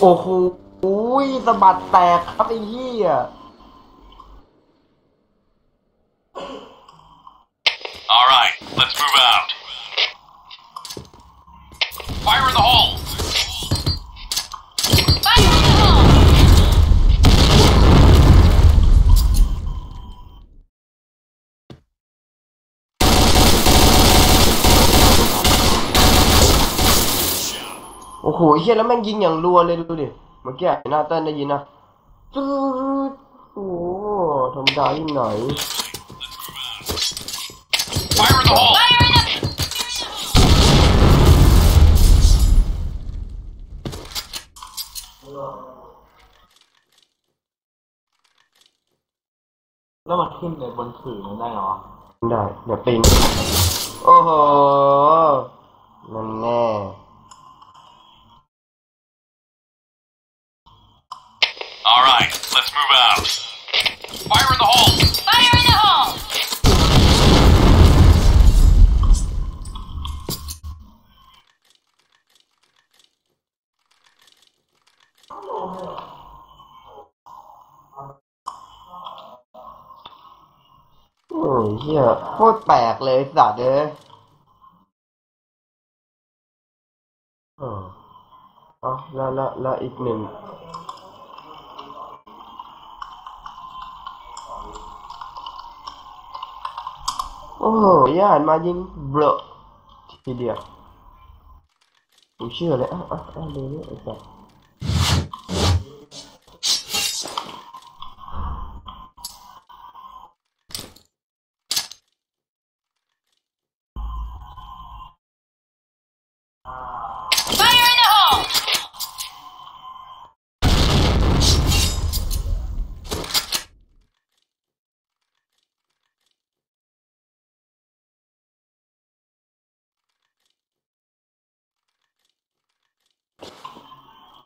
โอ้โหสะบัดแตกครับไอ้เหี้ย All right, let's move out. โอ้โหเหี้ยแล้วแม่งยิงอย่างรัวเลยดูดิ เมื่อกี้หน้าเต้นได้ยินนะตืดโอ้โหธรรมดาที่ไหน Fire in the hole! Fire in the แล้วมันขึ้นในบนขื่อนั้นได้เหรอ ได้ เดี๋ยวปีนโอ้โห นั่นแน่ All right, let's move out. Fire in the hole! Fire in the hole! โอ้ยเหี้ยโคตรแปลกเลยไอ้สัตว์เอ้ยเออเอาแล้วแล้วแล้วอีกหนึ่ง Oh, yeah, imagine bro video. I'm sure. đấy à, à, à, đấy đấy đấy Fire!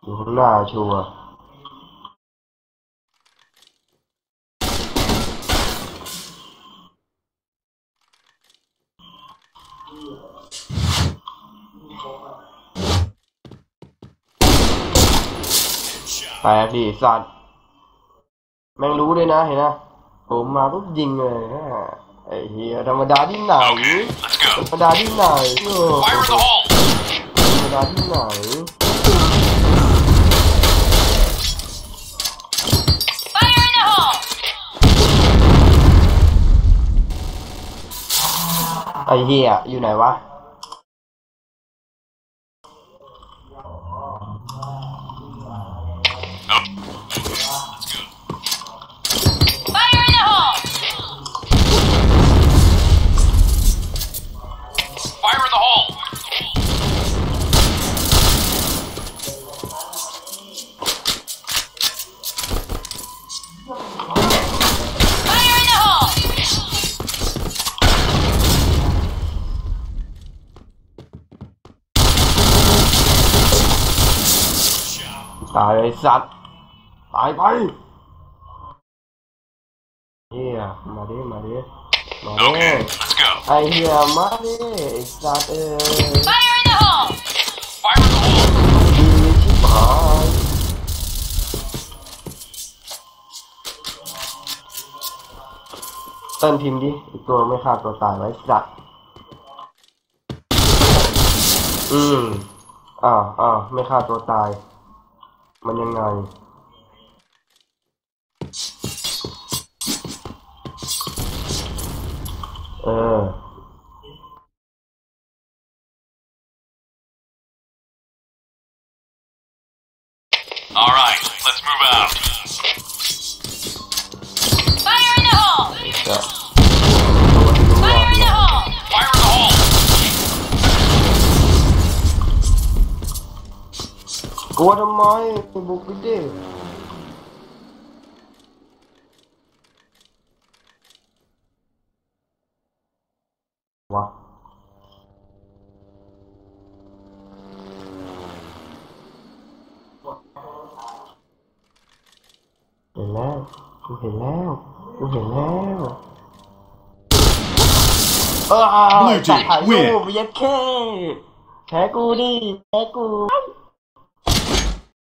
อยู่ข้างหน้าชัวร์แปลกดิสัตว์แม่งรู้ด้วยนะเห็นนะ ผมมาปุ๊บยิงเลยนะไอ้เฮียธรรมดาที่ไหนธรรมดาที่ไหนธรรมดาที่ไหน อ้เหี้ยอยู่ไหนวะ ตายไอ้สัตว์ ตายไปเฮียมาดิ มาดิ มาดิ Okay, let's go. ไอ้เฮียมาดิไอ้สัตว์เอ้ย Fire in the hole! Fire in the hole! ดีชิบหายเต้นพิมพ์ดิ อีกตัวไม่ฆ่าตัวตายไว้สัตว์ อืมอ่าอ่าไม่ฆ่าตัวตาย มันยังไง เออ All right, กลัวทำไมไปบุกไปดิวะเห็นแล้ว กูเห็นแล้ว กูเห็นแล้วเออ Blue team ถ่ายรู win ปเย็ดแค่แพ้กูดิแพ้กู